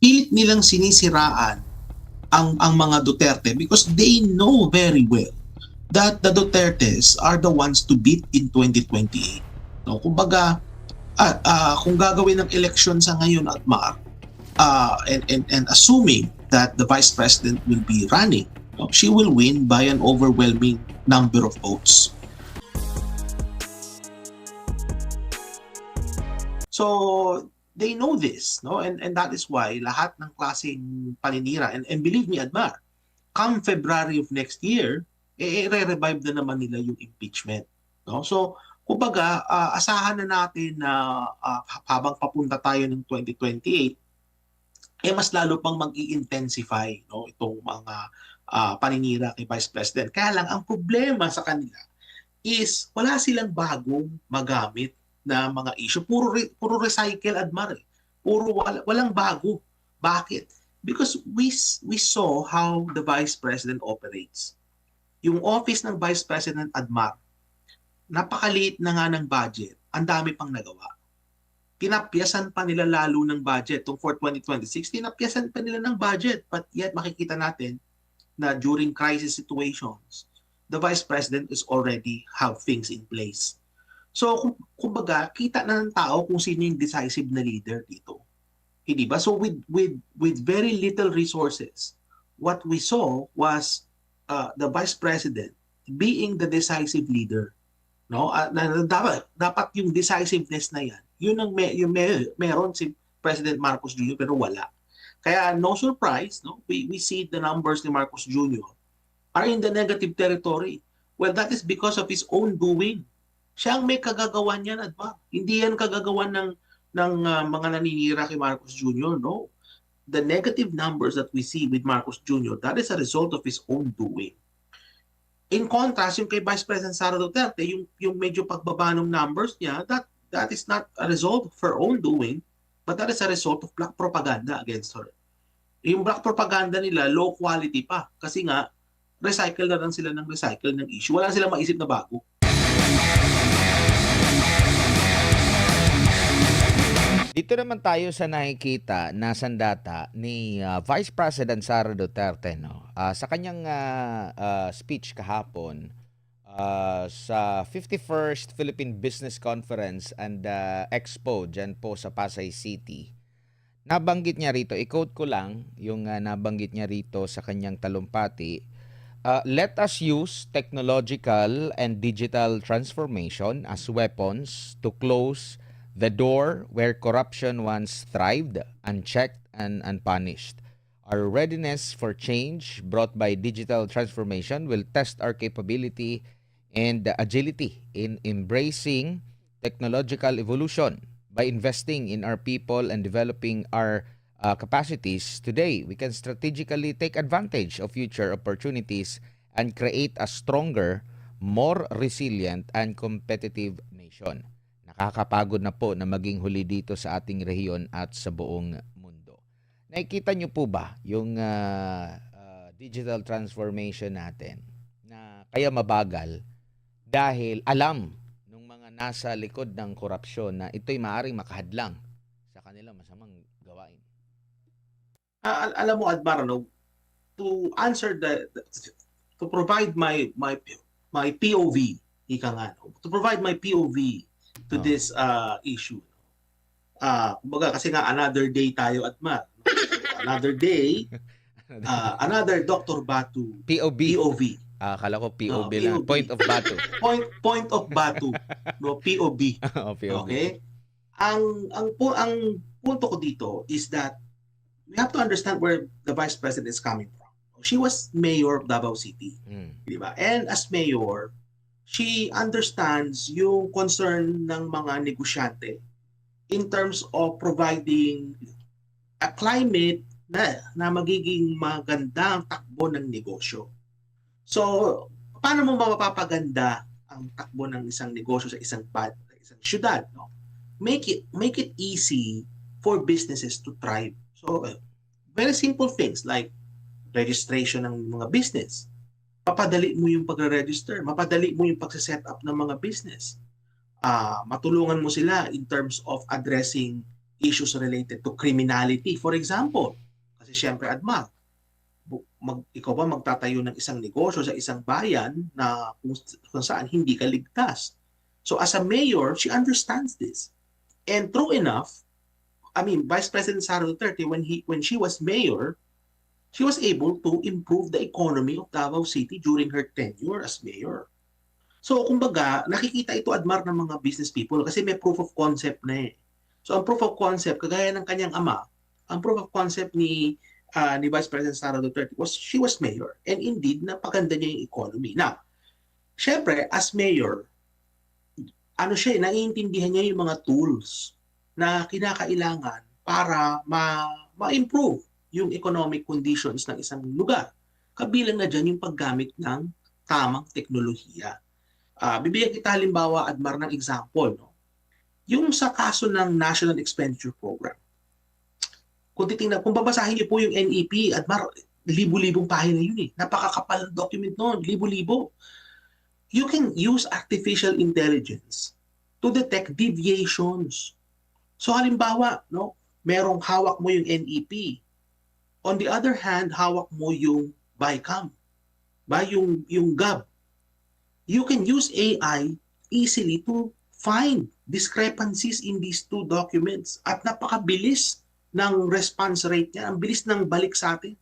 pilit nilang sinisiraan ang ang mga Duterte because they know very well that the Dutertes are the ones to beat in 2028. No, kumbaga ah, ah, kung gagawin ng election sa ngayon at Mar ah, and, and and assuming that the vice president will be running, no, she will win by an overwhelming number of votes. So they know this, no? And and that is why lahat ng klaseng paninira and and believe me, Admar, come February of next year, eh, re-revive na naman nila yung impeachment, no? So kumbaga, ah, asahan na natin na ah, habang papunta tayo ng 2028, eh mas lalo pang mag-i-intensify no itong mga ah, paninira kay Vice President. Kaya lang ang problema sa kanila is wala silang bagong magamit na mga issue. Puro re- puro recycle admar. eh. Puro wala, walang bago. Bakit? Because we we saw how the Vice President operates. Yung office ng Vice President Admar, napakaliit na nga ng budget, ang dami pang nagawa. Pinapyasan pa nila lalo ng budget. Tong for 2026, pinapyasan pa nila ng budget. But yet makikita natin na during crisis situations, the Vice President is already have things in place. So, kumbaga, kita na ng tao kung sino yung decisive na leader dito. Hindi ba? So, with, with, with very little resources, what we saw was uh, the Vice President being the decisive leader. No? Uh, na- dapat, dapat yung decisiveness na yan, yun ang may, yung may, meron si President Marcos Jr. pero wala. Kaya no surprise, no? We, we see the numbers ni Marcos Jr. are in the negative territory. Well, that is because of his own doing siya ang may kagagawan yan at ba? Hindi yan kagagawan ng ng ah, mga naninira kay Marcos Jr. No. The negative numbers that we see with Marcos Jr. that is a result of his own doing. In contrast, yung kay Vice President Sara Duterte, yung yung medyo pagbaba ng numbers niya, that that is not a result of her own doing, but that is a result of black propaganda against her. Yung black propaganda nila, low quality pa. Kasi nga, recycle na lang sila ng recycle ng issue. Wala silang maisip na bago. Dito naman tayo sa nakikita na sandata ni ah, Vice President Sara Duterte no. Ah, sa kanyang ah, ah, speech kahapon ah, sa 51st Philippine Business Conference and ah, Expo diyan po sa Pasay City. Nabanggit niya rito, i-quote ko lang yung ah, nabanggit niya rito sa kanyang talumpati. Ah, let us use technological and digital transformation as weapons to close the door where corruption once thrived, unchecked and unpunished. Our readiness for change brought by digital transformation will test our capability and agility in embracing technological evolution by investing in our people and developing our uh, capacities today. We can strategically take advantage of future opportunities and create a stronger, more resilient and competitive nation nakakapagod na po na maging huli dito sa ating rehiyon at sa buong mundo. Nakikita niyo po ba yung ah, ah, digital transformation natin na kaya mabagal dahil alam ng mga nasa likod ng korupsyon na ito'y maaaring makahadlang sa kanilang masamang gawain. Al- alam mo Admar no to answer the, to provide my my my POV ika nga to provide my POV to Oh. this uh issue ah kumbaga kasi nga another day tayo Admar another day ah, another Dr. Batu POB. POV Ah, akala ko POB Oh, lang. POB. Point of battle. point point of Batu no POV oh, POB. Okay? Ang ang pu- ang punto ko dito is that we have to understand where the vice president is coming from. She was mayor of Davao City, Mm. di ba? And as mayor, she understands yung concern ng mga negosyante in terms of providing a climate na, na magiging maganda ang takbo ng negosyo. So, paano mo mapapaganda ang takbo ng isang negosyo sa isang bad, isang syudad, no? Make it make it easy for businesses to thrive. So, uh, very simple things like registration ng mga business. Papadali mo yung pagre-register, mapadali mo yung pagse-set up ng mga business. Ah, matulungan mo sila in terms of addressing issues related to criminality. For example, kasi syempre, Admar, bu- mag, ikaw ba magtatayo ng isang negosyo sa isang bayan na kung, kung saan hindi ka ligtas? So as a mayor, she understands this. And true enough, I mean, Vice President Sara Duterte, when he when she was mayor, she was able to improve the economy of Davao City during her tenure as mayor. So, kumbaga, nakikita ito admar ng mga business people kasi may proof of concept na eh. So, ang proof of concept, kagaya ng kanyang ama, ang proof of concept ni ah, ni Vice President Sara Duterte was she was mayor. And indeed, napaganda niya yung economy. Now, syempre, as mayor, ano siya, eh, naiintindihan niya yung mga tools na kinakailangan para ma ma-improve yung economic conditions ng isang lugar. Kabilang na dyan yung paggamit ng tamang teknolohiya. Ah, bibigyan kita halimbawa, Admar, ng example. No? Yung sa kaso ng National Expenditure Program. Kung titingnan, kung babasahin niyo po yung NEP, Admar, libo-libong pahina yun eh. Napakakapal ng document noon, libo-libo. You can use artificial intelligence to detect deviations. So halimbawa, no, merong hawak mo yung NEP. On the other hand, hawak mo yung BICAM, ba yung yung GAB. You can use AI easily to find discrepancies in these two documents at napakabilis ng response rate niya. Ang bilis ng balik sa atin.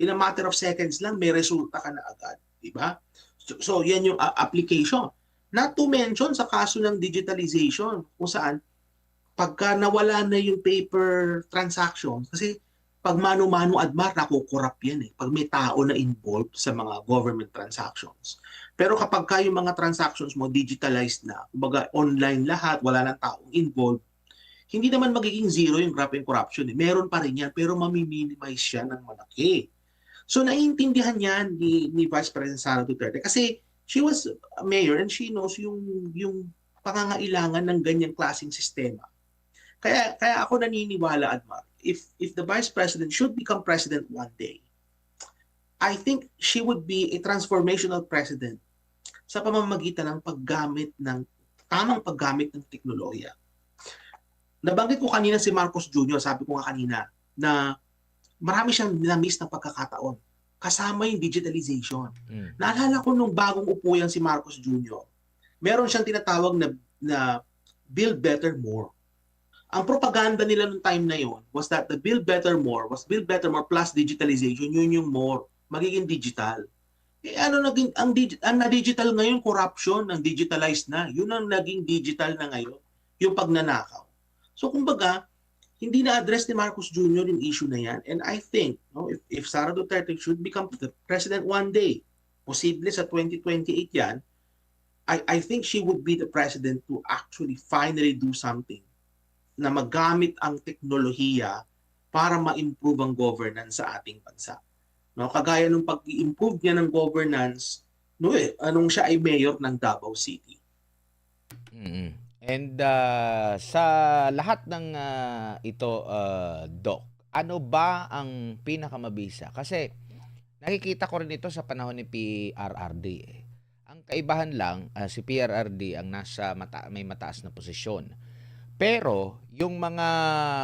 In a matter of seconds lang, may resulta ka na agad. Di ba? So, so yan yung uh, application. Not to mention sa kaso ng digitalization kung saan pagka nawala na yung paper transactions kasi pag mano-mano admar nakukurap yan eh pag may tao na involved sa mga government transactions pero kapag ka mga transactions mo digitalized na kumbaga online lahat wala nang taong involved hindi naman magiging zero yung grabe yung corruption eh. meron pa rin yan pero mamiminimize siya ng malaki so naiintindihan yan ni, ni Vice President Sara Duterte kasi she was mayor and she knows yung yung pangangailangan ng ganyang klaseng sistema. Kaya kaya ako naniniwala Admar, if if the vice president should become president one day, I think she would be a transformational president sa pamamagitan ng paggamit ng tamang paggamit ng teknolohiya. Nabanggit ko kanina si Marcos Jr., sabi ko nga kanina na marami siyang na-miss na pagkakataon kasama yung digitalization. Mm. Naalala ko nung bagong upo yan si Marcos Jr. Meron siyang tinatawag na, na build better more. Ang propaganda nila nung time na yon was that the build better more was build better more plus digitalization, yun yung more, magiging digital. Eh ano naging ang, digi- ang na-digital ngayon corruption, ang digitalized na. Yun ang naging digital na ngayon, yung pagnanakaw. So kumbaga, hindi na-address ni Marcos Jr. yung issue na yan. And I think, no, if, if Sara Duterte should become the president one day, posible sa 2028 yan, I, I think she would be the president to actually finally do something na magamit ang teknolohiya para ma-improve ang governance sa ating bansa. No, kagaya nung pag-improve niya ng governance, no eh, anong siya ay mayor ng Davao City. Mm. And ah, sa lahat ng ah, ito, ah, Doc, ano ba ang pinakamabisa? Kasi nakikita ko rin ito sa panahon ni PRRD. eh. Ang kaibahan lang, ah, si PRRD ang nasa mata- may mataas na posisyon. Pero yung mga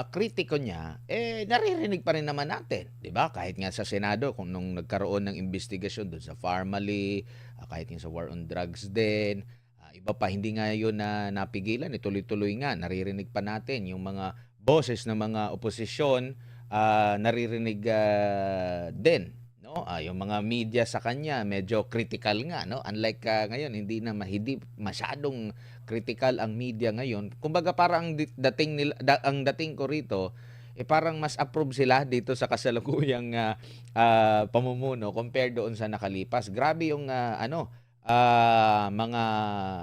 kritiko niya, eh naririnig pa rin naman natin, 'di ba? Kahit nga sa Senado kung nung nagkaroon ng investigasyon doon sa Farmally, ah, kahit yung sa war on drugs din, ah, iba pa hindi nga yun na napigilan, eh, tuloy-tuloy nga naririnig pa natin yung mga boses ng mga oposisyon ah, naririnig ah, din no Ah, yung mga media sa kanya medyo critical nga no unlike ah, ngayon hindi na mahidi masyadong critical ang media ngayon. Kumbaga parang di- dating nila da- ang dating ko rito eh parang mas approve sila dito sa kasalukuyang ah, ah, pamumuno compared doon sa nakalipas. Grabe yung ah, ano ah, mga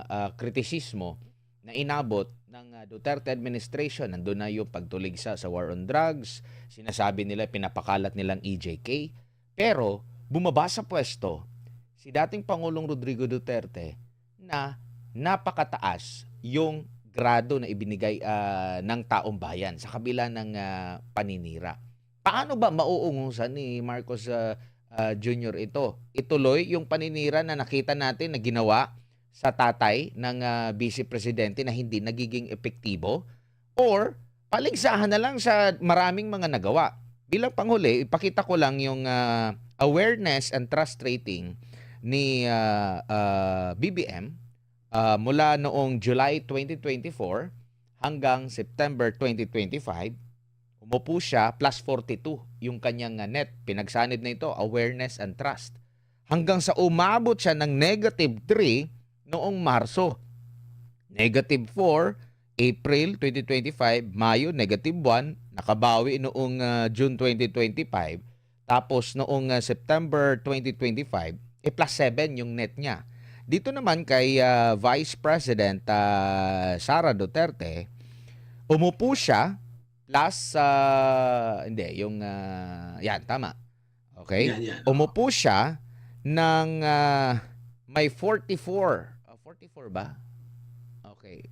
ah, kritisismo na inabot ng Duterte administration. Nandun na yung pagtuligsa sa war on drugs. Sinasabi nila pinapakalat nilang EJK pero bumaba sa pwesto si dating Pangulong Rodrigo Duterte na napakataas yung grado na ibinigay ah, ng taong bayan sa kabila ng ah, paninira. Paano ba mauungusan ni Marcos ah, ah, Jr. ito? Ituloy yung paninira na nakita natin na ginawa sa tatay ng ah, vice presidente na hindi nagiging epektibo? Or paligsahan na lang sa maraming mga nagawa. Bilang panghuli, ipakita ko lang yung ah, awareness and trust rating ni ah, ah, BBM ah, mula noong July 2024 hanggang September 2025. Umupo siya plus 42 yung kanyang ah, net. Pinagsanid na ito, awareness and trust. Hanggang sa umabot siya ng negative 3 noong Marso. Negative 4 April 2025, Mayo negative 1, nakabawi noong ah, June 2025. Tapos noong ah, September 2025, eh plus 7 yung net niya. Dito naman kay ah, Vice President ah, Sara Duterte, umupo siya plus ah, hindi yung ah, yan tama. Okay? Yan, yan. Umupo siya ng ah, may 44. Ah, 44 ba? Okay.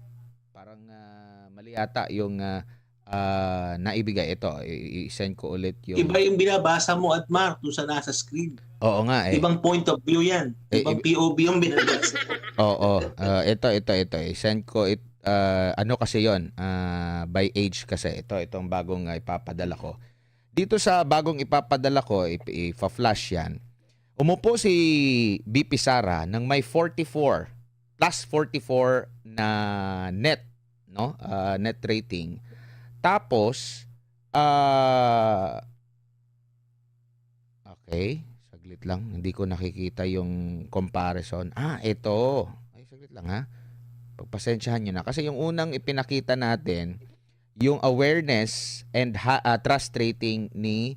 Parang ah, mali yata yung ah, ah, naibigay. Ito, i-send ko ulit yung... Iba yung binabasa mo at Mark doon sa nasa screen. Oo nga eh. Ibang point of view yan. Eh, Ibang POV yung binabasa. Oo. Ah, ito, ito, ito. I-send ko it. ah, ano kasi yon Ah, by age kasi. Ito, itong bagong ah, ipapadala ko. Dito sa bagong ipapadala ko, ip- ipa-flash yan. Umupo si BP Sara ng may 44 plus 44 na net, no? Ah, net rating. Tapos ah Okay, saglit lang. Hindi ko nakikita yung comparison. Ah, ito. Ay, saglit lang ha. Pagpasensyahan nyo na. Kasi yung unang ipinakita natin, yung awareness and ha- ah, trust rating ni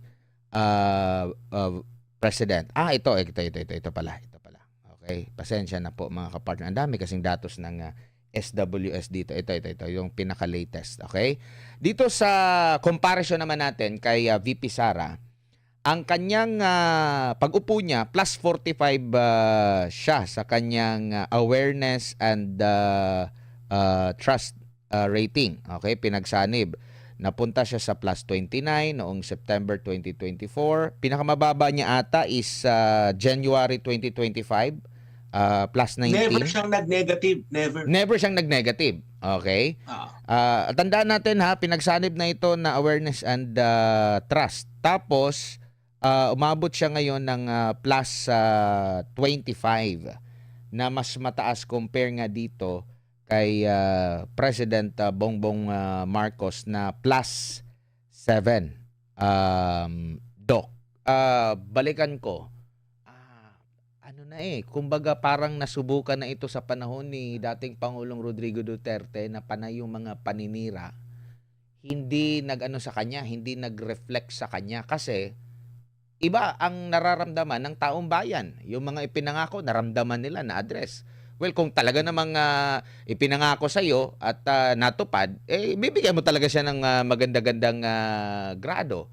ah, ah, President. Ah, ito, ito, ito, ito, ito pala. Ito pala. Okay, pasensya na po mga kapartner. Ang dami kasing datos ng ah, SWS dito. Ito, ito, ito. Yung pinaka-latest. Okay? Dito sa comparison naman natin kay ah, VP Sara, ang kanyang ah, pag-upo niya plus 45 ah, siya sa kanyang ah, awareness and ah, ah, trust ah, rating. Okay, pinagsanib. Napunta siya sa plus 29 noong September 2024. Pinakamababa niya ata is ah, January 2025 ah, plus 19. Never siyang nag-negative. Never. Never siyang nag-negative. Okay? Ah. Ah, tandaan natin ha, pinagsanib na ito na awareness and ah, trust. Tapos ah, umabot siya ngayon ng ah, plus ah, 25 na mas mataas compare nga dito kay ah, President ah, Bongbong ah, Marcos na plus 7. Um, Doc, ah, balikan ko. Ah, ano na eh, kumbaga parang nasubukan na ito sa panahon ni dating Pangulong Rodrigo Duterte na panay yung mga paninira hindi nag-ano sa kanya, hindi nag-reflect sa kanya kasi iba ang nararamdaman ng taong bayan. Yung mga ipinangako, naramdaman nila na address. Well, kung talaga namang ah, ipinangako sa iyo at ah, natupad, eh bibigyan mo talaga siya ng ah, maganda-gandang ah, grado.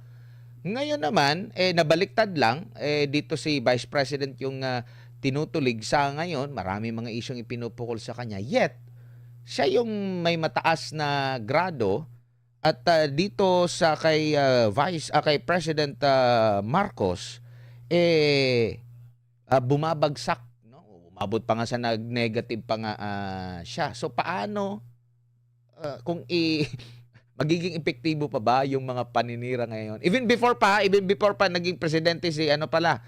Ngayon naman, eh nabaliktad lang eh dito si Vice President yung ah, tinutulig sa ngayon, marami mga isyong ipinupukol sa kanya. Yet, siya yung may mataas na grado at ah, dito sa kay ah, Vice ah, kay President ah, Marcos eh ah, bumabagsak no? Umabot pa nga sa nag-negative pa nga ah, siya. So paano ah, kung i magiging epektibo pa ba yung mga paninira ngayon? Even before pa even before pa naging presidente si ano pala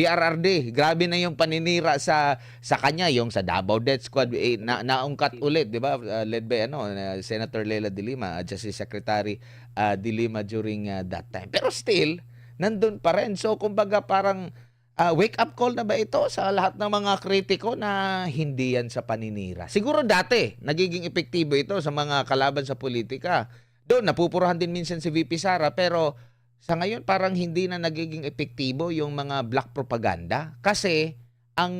PRRD grabe na yung paninira sa sa kanya yung sa Davao Death Squad. Eh, na, naungkat ulit di ba? Uh, led by ano uh, Senator Leila De Lima uh, Justice Secretary uh, De Lima during uh, that time. Pero still nandun pa rin. So kumbaga parang uh, wake up call na ba ito sa lahat ng mga kritiko na hindi yan sa paninira? Siguro dati nagiging epektibo ito sa mga kalaban sa politika. Doon napupurahan din minsan si VP Sara pero sa ngayon parang hindi na nagiging epektibo yung mga black propaganda kasi ang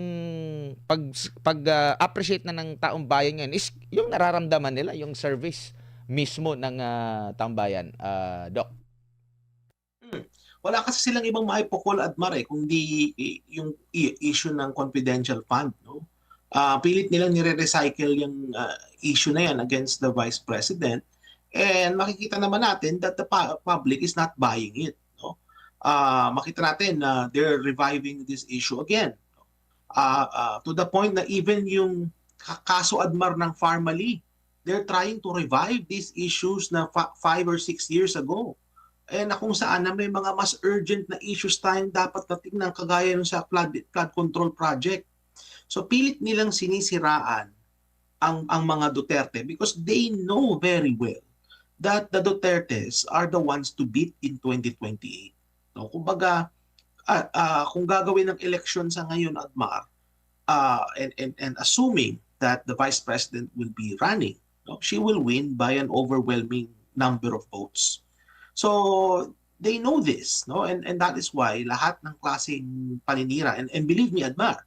pag pag ah, appreciate na ng taong bayan ngayon is yung nararamdaman nila yung service mismo ng ah, taong bayan Ah, doc Wala kasi silang ibang maipukol at mare kundi i- yung issue ng confidential fund. No? Ah, pilit nilang nire-recycle yung ah, issue na yan against the Vice President. And makikita naman natin that the pu- public is not buying it. No? Ah, makita natin na they're reviving this issue again. Ah, ah, to the point na even yung ka- kaso admar ng Farmally, they're trying to revive these issues na five or six years ago. Eh na kung saan na may mga mas urgent na issues tayong dapat na tingnan kagaya ng sa flood, flood control project. So pilit nilang sinisiraan ang ang mga Duterte because they know very well that the Dutertes are the ones to beat in 2028. No, kumbaga ah, ah, kung gagawin ng election sa ngayon Admar uh, and, and and assuming that the vice president will be running, no, she will win by an overwhelming number of votes. So they know this, no, and and that is why lahat ng klaseng paninira and and believe me, Admar,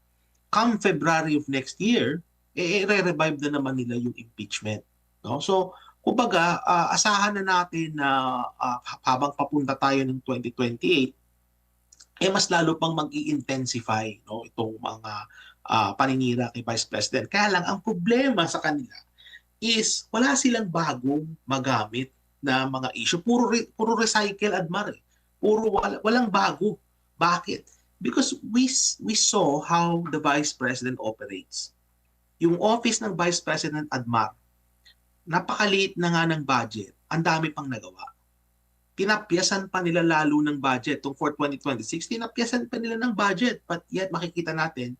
come February of next year, eh, re-revive na naman nila yung impeachment, no? So kumbaga, ah, asahan na natin na ah, habang papunta tayo ng 2028, eh mas lalo pang mag-i-intensify no itong mga ah, paninira kay Vice President. Kaya lang ang problema sa kanila is wala silang bagong magamit na mga issue. Puro re- puro recycle admar. Eh. Puro wala, walang bago. Bakit? Because we we saw how the Vice President operates. Yung office ng Vice President admar, napakaliit na nga ng budget, ang dami pang nagawa tinapyasan pa nila lalo ng budget. Tong for 2026, tinapyasan pa nila ng budget. But yet makikita natin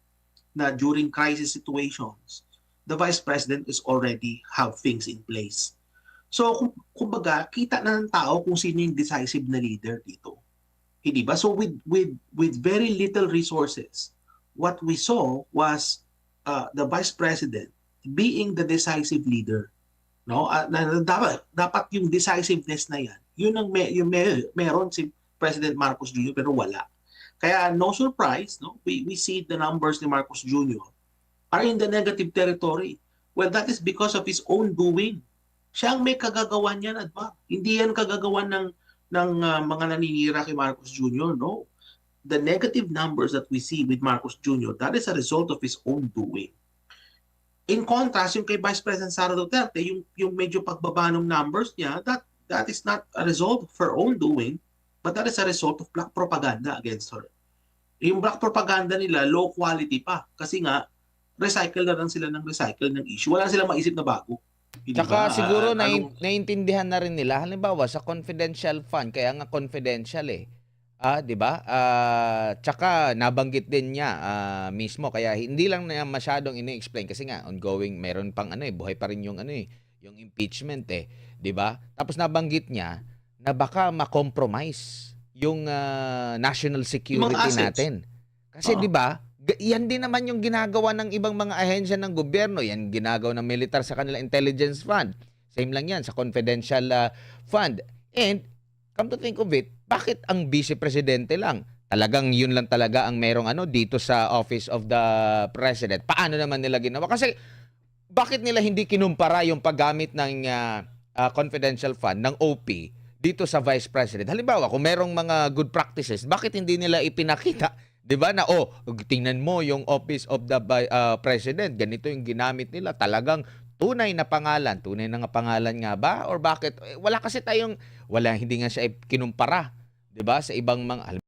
na during crisis situations, the Vice President is already have things in place. So, kumbaga, kita na ng tao kung sino yung decisive na leader dito. Hindi ba? So, with, with, with very little resources, what we saw was uh, the Vice President being the decisive leader. No? Uh, na, dapat, dapat yung decisiveness na yan, yun ang may, yung may, meron si President Marcos Jr. pero wala. Kaya no surprise, no? We, we see the numbers ni Marcos Jr. are in the negative territory. Well, that is because of his own doing. Siya ang may kagagawan yan, Adma. Hindi yan kagagawan ng, ng ah, mga naninira kay Marcos Jr., no? The negative numbers that we see with Marcos Jr., that is a result of his own doing. In contrast, yung kay Vice President Sara Duterte, yung, yung medyo pagbaba ng numbers niya, that that is not a result of her own doing, but that is a result of black propaganda against her. Yung black propaganda nila, low quality pa. Kasi nga, recycle na lang sila ng recycle ng issue. Wala silang maisip na bago. Hindi ba? Tsaka siguro Ah, nai- anong- naiintindihan na rin nila halimbawa sa confidential fund kaya nga confidential eh. Ah, 'di ba? Ah, tsaka nabanggit din niya ah, mismo kaya hindi lang na masyadong ini-explain kasi nga ongoing meron pang ano eh buhay pa rin yung ano eh yung impeachment eh, 'di ba? Tapos nabanggit niya na baka ma-compromise yung ah, national security assets. natin. Kasi Oo. 'di ba? Ga- Yan din naman yung ginagawa ng ibang mga ahensya ng gobyerno. Yan ginagawa ng militar sa kanila intelligence fund. Same lang yan sa confidential ah, fund. And come to think of it, bakit ang vice presidente lang? Talagang yun lang talaga ang merong ano dito sa office of the president. Paano naman nila ginawa? Kasi bakit nila hindi kinumpara yung paggamit ng ah, ah, confidential fund ng OP dito sa vice president? Halimbawa, kung merong mga good practices, bakit hindi nila ipinakita 'Di ba na oh, tingnan mo yung office of the ah, president, ganito yung ginamit nila. Talagang tunay na pangalan, tunay na nga pangalan nga ba or bakit? Eh, wala kasi tayong wala hindi nga siya kinumpara, 'di ba? Sa ibang mga